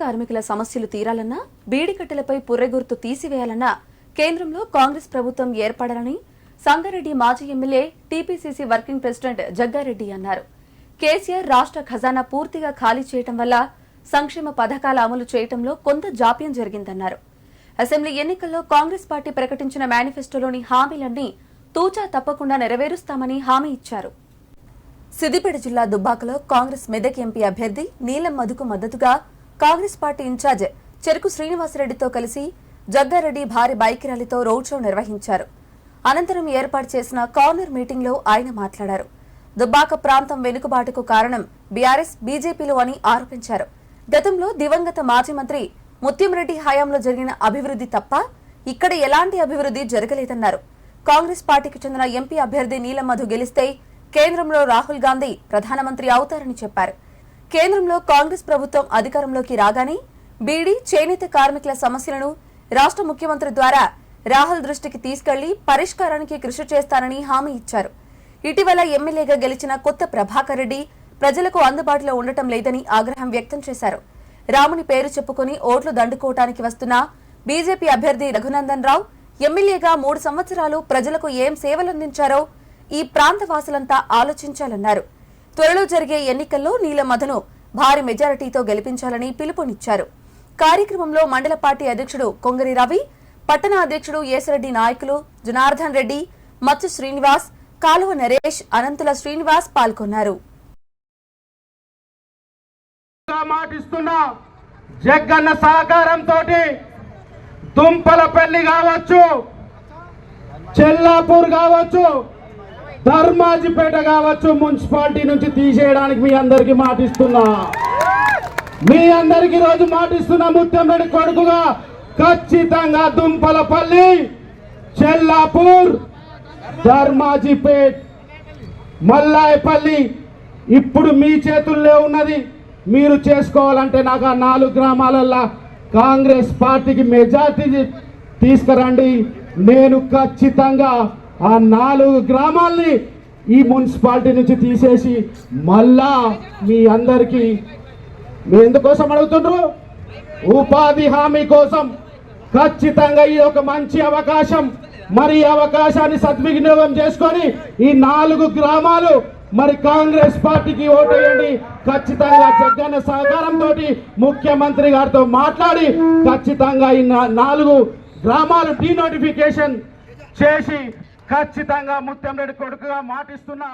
కార్మికుల సమస్యలు తీరాలన్నా బీడికట్టెలపై పుర్రెగుర్తు తీసివేయాలన్నా కేంద్రంలో కాంగ్రెస్ ప్రభుత్వం ఏర్పడాలని సంగారెడ్డి మాజీ MLA TPCC working president Jagga Reddy అన్నారు. కేసీఆర్ రాష్ట్ర ఖజానా పూర్తిగా ఖాళీ చేయటం వల్ల సంక్షేమ పథకాల అమలు చేయటంలో కొంత జాప్యం జరిగిందన్నారు. అసెంబ్లీ ఎన్నికల్లో కాంగ్రెస్ పార్టీ ప్రకటించిన మేనిఫెస్టోలోని హామీలన్నీ తూచా తప్పకుండా నెరవేరుస్తామని హామీ ఇచ్చారు. సిద్దిపేట జిల్లా దుబ్బాకలో కాంగ్రెస్ మెదక్ ఎంపీ అభ్యర్థి నీలం మధుకు మద్దతుగా కాంగ్రెస్ పార్టీ ఇన్ఛార్జ్ చెరుకు శ్రీనివాసరెడ్డితో కలిసి జగ్గారెడ్డి భారీ బైక్ ర్యాలీతో రోడ్ షో నిర్వహించారు. అనంతరం ఏర్పాటు చేసిన కార్నర్ మీటింగ్లో ఆయన మాట్లాడారు. దుబ్బాక ప్రాంతం వెనుకబాటుకు కారణం బీఆర్ఎస్ బీజేపీలు అని ఆరోపించారు. గతంలో దివంగత మాజీ మంత్రి ముత్యంరెడ్డి హయాంలో జరిగిన అభివృద్ధి తప్ప ఇక్కడ ఎలాంటి అభివృద్ధి జరగలేదన్నారు. కాంగ్రెస్ పార్టీకి చెందిన ఎంపీ అభ్యర్థి నీలం మధు గెలిస్తే కేంద్రంలో రాహుల్ గాంధీ ప్రధానమంత్రి అవుతారని చెప్పారు. కేంద్రంలో కాంగ్రెస్ ప్రభుత్వం అధికారంలోకి రాగానే బీడీ చేనేత కార్మికుల సమస్యలను రాష్ట్ర ముఖ్యమంత్రి ద్వారా రాహుల్ దృష్టికి తీసుకెళ్ళి పరిష్కారానికి కృషి చేస్తానని హామీ ఇచ్చారు. ఇటీవల ఎమ్మెల్యేగా గెలిచిన కొత్త ప్రభాకర్ రెడ్డి ప్రజలకు అందుబాటులో ఉండటం లేదని ఆగ్రహం వ్యక్తం చేశారు. రాముని పేరు చెప్పుకుని ఓట్లు దండుకోవటానికి వస్తున్న బీజేపీ అభ్యర్థి రఘునందన్ రావు ఎమ్మెల్యేగా మూడు సంవత్సరాలు ప్రజలకు ఏం సేవలందించారో ఈ ప్రాంత వాసులంతా ఆలోచించాలన్నారు. త్వరలో జరిగే ఎన్నికల్లో నీలమధను భారీ మెజారిటీతో గెలిపించాలని పిలుపునిచ్చారు. కార్యక్రమంలో మండల పార్టీ అధ్యక్షుడు కొంగరి రవి పట్టణ అధ్యక్షుడు ఏసరెడ్డి నాయకులు జనార్దన్ రెడ్డి మత్స్య శ్రీనివాస్ కాలువ నరేష్ అనంతుల శ్రీనివాస్ పాల్గొన్నారు. గా జగ్గన్న సహకారంతో దుంపలపల్లి కావచ్చు చెల్లాపూర్ కావచ్చు ధర్మాజిపేట కావచ్చు మున్సిపాలిటీ నుంచి తీసేయడానికి మీ అందరికి మాటిస్తున్నా. మీ అందరికి రోజు మాటిస్తున్న ముత్యంరెడ్డి కొడుకుగా ఖచ్చితంగా దుంపలపల్లి చెల్లాపూర్ ధర్మాజిపేట్ మల్లాయపల్లి ఇప్పుడు మీ చేతుల్లో ఉన్నది. మీరు చేసుకోవాలంటే నాకు ఆ నాలుగు గ్రామాలల్లో కాంగ్రెస్ పార్టీకి మెజార్టీ తీసుకురండి. నేను ఖచ్చితంగా ఆ నాలుగు గ్రామాల్ని ఈ మున్సిపాలిటీ నుంచి తీసేసి మళ్ళా మీ అందరికీ మీ ఎందుకోసం అడుగుతుండ్రు? ఉపాధి హామీ కోసం. ఖచ్చితంగా ఇది ఒక మంచి అవకాశం. మరి ఈ అవకాశాన్ని సద్వినియోగం చేసుకొని ఈ నాలుగు గ్రామాలు మరి కాంగ్రెస్ పార్టీకి ఓటేయండి. ఖచ్చితంగా జగన్ సహకారంతో ముఖ్యమంత్రి గారితో మాట్లాడి ఖచ్చితంగా ఈ నా- నాలుగు గ్రామాలు డీనోటిఫికేషన్ చేసి ఖచ్చితంగా ముత్యంరెడ్డి కొడుకుగా మాటిస్తున్నా.